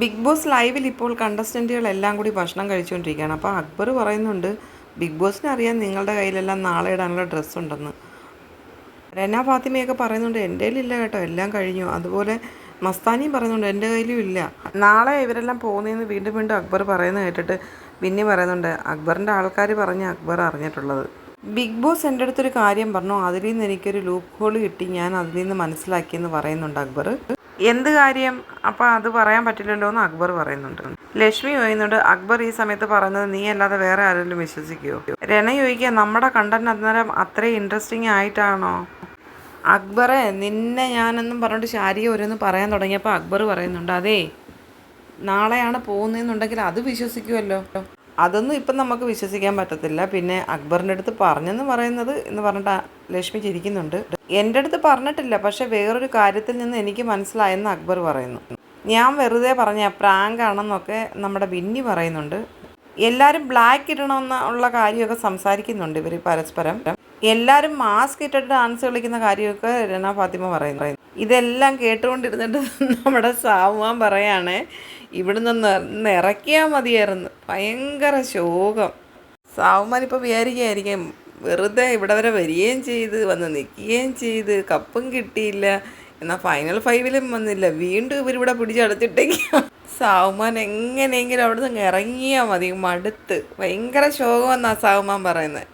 Big boss ലൈവിൽ ഇപ്പോൾ കണ്ടസ്റ്റന്റുകളെല്ലാം കൂടി ഭക്ഷണം കഴിച്ചുകൊണ്ടിരിക്കുകയാണ്. അപ്പോൾ അക്ബർ പറയുന്നുണ്ട് ബിഗ് ബോസിന് അറിയാം നിങ്ങളുടെ കയ്യിലെല്ലാം നാളെ ഇടാനുള്ള ഡ്രസ്സുണ്ടെന്ന് രന ഫാത്തിമയൊക്കെ പറയുന്നുണ്ട് എന്റെ കയ്യിലില്ല കേട്ടോ എല്ലാം കഴിഞ്ഞു. അതുപോലെ മസ്താനിയും പറയുന്നുണ്ട് എന്റെ കയ്യിലും ഇല്ല. നാളെ ഇവരെല്ലാം പോകുന്നതെന്ന് വീണ്ടും വീണ്ടും അക്ബർ പറയുന്നത് കേട്ടിട്ട് പിന്നെ പറയുന്നുണ്ട് അക്ബറിന്റെ ആൾക്കാർ പറഞ്ഞ് അക്ബർ അറിഞ്ഞിട്ടുള്ളത്. ബിഗ് ബോസ് എന്റെ അടുത്തൊരു കാര്യം പറഞ്ഞു അതിൽ നിന്ന് എനിക്കൊരു ലൂപ്പ് ഹോൾ കിട്ടി ഞാൻ അതിൽ നിന്ന് മനസ്സിലാക്കിയെന്ന് പറയുന്നുണ്ട് അക്ബർ. എന്ത് കാര്യം? അപ്പം അത് പറയാൻ പറ്റില്ലല്ലോ എന്ന് അക്ബർ പറയുന്നുണ്ട്. ലക്ഷ്മി ചോദിക്കുന്നുണ്ട് അക്ബർ ഈ സമയത്ത് പറയുന്നത് നീ അല്ലാതെ വേറെ ആരെങ്കിലും വിശ്വസിക്കുമോ രണ ചോദിക്കുക നമ്മുടെ കണ്ടന്റ് അന്നേരം അത്രയും ഇൻട്രസ്റ്റിംഗ് ആയിട്ടാണോ? അക്ബറെ നിന്നെ ഞാനെന്നും പറഞ്ഞിട്ട് ശാരിക ഓരോന്ന് പറയാൻ തുടങ്ങിയപ്പോൾ അക്ബർ പറയുന്നുണ്ട് അതേ നാളെയാണ് പോകുന്നതെന്നുണ്ടെങ്കിൽ അത് വിശ്വസിക്കുമല്ലോ അതൊന്നും ഇപ്പം നമുക്ക് വിശ്വസിക്കാൻ പറ്റത്തില്ല. പിന്നെ അക്ബറിന്റെ അടുത്ത് പറഞ്ഞെന്ന് പറയുന്നത് എന്ന് പറഞ്ഞിട്ട് ലക്ഷ്മി ചിരിക്കുന്നുണ്ട്. എന്റെ അടുത്ത് പറഞ്ഞിട്ടില്ല പക്ഷേ വേറൊരു കാര്യത്തിൽ നിന്ന് എനിക്ക് മനസ്സിലായെന്ന് അക്ബർ പറയുന്നു. ഞാൻ വെറുതെ പറഞ്ഞ പ്രാങ്ക് ആണെന്നൊക്കെ നമ്മുടെ ബിന്നി പറയുന്നുണ്ട്. എല്ലാവരും ബ്ലാക്ക് ഇടണമെന്ന ഉള്ള കാര്യമൊക്കെ സംസാരിക്കുന്നുണ്ട് ഇവർ പരസ്പരം. എല്ലാവരും മാസ്ക് ഇട്ടിട്ട് ഡാൻസ് കളിക്കുന്ന കാര്യമൊക്കെ രണ ഫാത്തിമ പറയുന്നു. ഇതെല്ലാം കേട്ടുകൊണ്ടിരുന്നിട്ട് നമ്മുടെ സാവുമാൻ പറയാണ് ഇവിടുന്ന് നിന്ന് ഇറക്കിയാൽ മതിയായിരുന്നു. ഭയങ്കര ശോകം. സാവുമാൻ ഇപ്പോൾ വിചാരിക്കുകയായിരിക്കും വെറുതെ ഇവിടെ വരെ വരികയും ചെയ്ത് വന്ന് നിൽക്കുകയും ചെയ്ത് കപ്പും കിട്ടിയില്ല. എന്നാൽ ഫൈനൽ ഫൈവിലും വന്നില്ല. വീണ്ടും ഇവരിവിടെ പിടിച്ചടച്ചിട്ടേക്കുക സാവുമാൻ എങ്ങനെയെങ്കിലും അവിടെ നിന്ന് ഇറങ്ങിയാൽ മതി മടുത്ത്. ഭയങ്കര ശോകമെന്നാണ് സാവുമാൻ പറയുന്നത്.